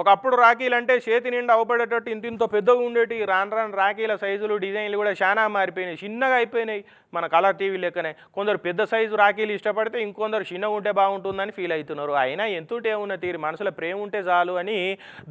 ఒకప్పుడు రాఖీలు అంటే చేతి నిండా అవపడేటట్టు ఇంత ఇంత పెద్దగా ఉండేటి రాను రాను రాఖీల సైజులు డిజైన్లు కూడా చాలా మారిపోయినాయి. చిన్నగా అయిపోయినాయి మన కలర్ టీవీ లెక్కనే. కొందరు పెద్ద సైజు రాఖీలు ఇష్టపడితే ఇంకొందరు చిన్నగా ఉంటే బాగుంటుందని ఫీల్ అవుతున్నారు. అయినా ఎంతుంటే ఉన్న తీరు మనసులో ప్రేమ ఉంటే చాలు అని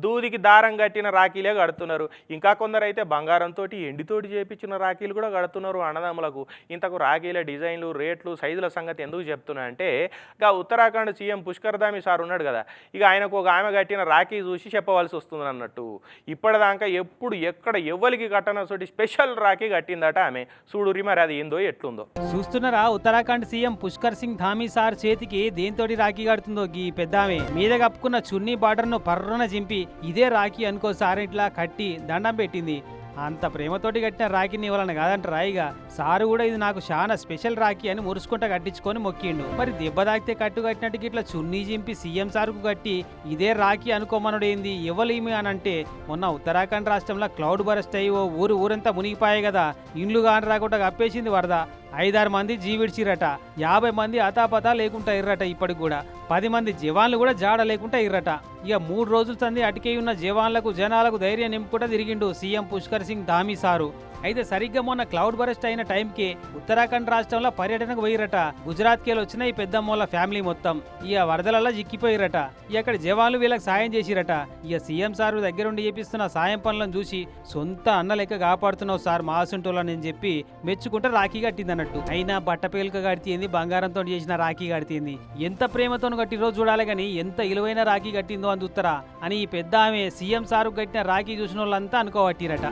దూదికి దారం కట్టిన రాఖీలే కడుతున్నారు. ఇంకా కొందరు అయితే బంగారంతో ఎండితోటి చేపించిన రాఖీలు కూడా కడుతున్నారు అన్నదమ్ములకు. ఇంతకు రాఖీల డిజైన్లు రేట్లు సైజుల సంగతి ఎందుకు చెప్తున్నా అంటే ఇక ఉత్తరాఖండ్ సీఎం పుష్కర్ దామి సార్ ఉన్నాడు కదా. ఇక ఆయనకు ఒక ఆమె కట్టిన రాఖీ చూసి చెప్పవలసి వస్తుంది అన్నట్టు. ఇప్పటిదాకా ఎప్పుడు ఎక్కడ ఎవ్వరికి కట్టనసోటి స్పెషల్ రాఖీ కట్టిందట ఆమె. చూడురి మరి అది ఏందో ఎట్లుందో. చూస్తున్నారా? ఉత్తరాఖండ్ సీఎం పుష్కర్ సింగ్ ధామీ సార్ చేతికి దేంతోటి రాఖీ కడుతుందో గీ పెద్దామె మీద కప్పుకున్న చున్నీ బార్డర్ను పర్రున చింపి ఇదే రాఖీ అనుకో సార్ ఇట్లా కట్టి దండం పెట్టింది. అంత ప్రేమతోటి కట్టిన రాఖీని ఇవ్వాలని కాదంటారా ఇక సారు కూడా ఇది నాకు చాలా స్పెషల్ రాఖీ అని మురుసుకుంటా కట్టించుకొని మొక్కిండు. మరి దెబ్బ తాకితే కట్టు కట్టినట్టు ఇట్లా చున్నీ చింపి సీఎం సార్కు కట్టి ఇదే రాఖీ అనుకోమనుడు ఏంది? ఇవ్వలేమి అని అంటే మొన్న ఉత్తరాఖండ్ రాష్ట్రంలో క్లౌడ్ బరస్ట్ అయ్యి ఓ ఊరు ఊరంతా మునిగిపోయాయి కదా. ఇండ్లు కాని రాకుండా కప్పేసింది వరద. ఐదారు మంది జీవిడ్చిరట యాభై మంది అతాపతా లేకుండా ఇర్రట ఇప్పటికి కూడా. పది మంది జవాన్లు కూడా జాడ లేకుండా ఇర్రట. ఇక మూడు రోజుల సంది అటుకే ఉన్న జవాన్లకు జనాలకు ధైర్యం నింపుకుంటా తిరిగిండు సీఎం పుష్కర్ సింగ్ ధామీ సారు. అయితే సరిగ్గా మొన్న క్లౌడ్ బరెస్ట్ అయిన టైంకి ఉత్తరాఖండ్ రాష్ట్రంలో పర్యటనకు పోయిరట. గుజరాత్కేలు వచ్చిన ఈ పెద్దమ్మోళ్ళ ఫ్యామిలీ మొత్తం. ఇక వరదలలో చిక్కిపోయిరట. ఇక్కడ అక్కడ జవాన్లు వీళ్ళకి సాయం చేసిరట. ఇక సీఎం సార్ దగ్గరుండి చేపిస్తున్న సాయం పనులను చూసి సొంత అన్న లెక్క కాపాడుతున్నావు సార్ మా అసంటోళ్ళని చెప్పి మెచ్చుకుంటే రాఖీ కట్టింది అన్నట్టు అయినా బట్టపేలిక కడితేంది బంగారంతో చేసిన రాఖీ కడితేంది. ఎంత ప్రేమతో కట్టిరో చూడాలి కానీ ఎంత ఇలువైన రాఖీ కట్టిందో అందుత్తరా అని ఈ పెద్ద ఆమె సీఎం సారు కట్టిన రాఖీ చూసిన వాళ్ళంతా అనుకోవట్టిరట.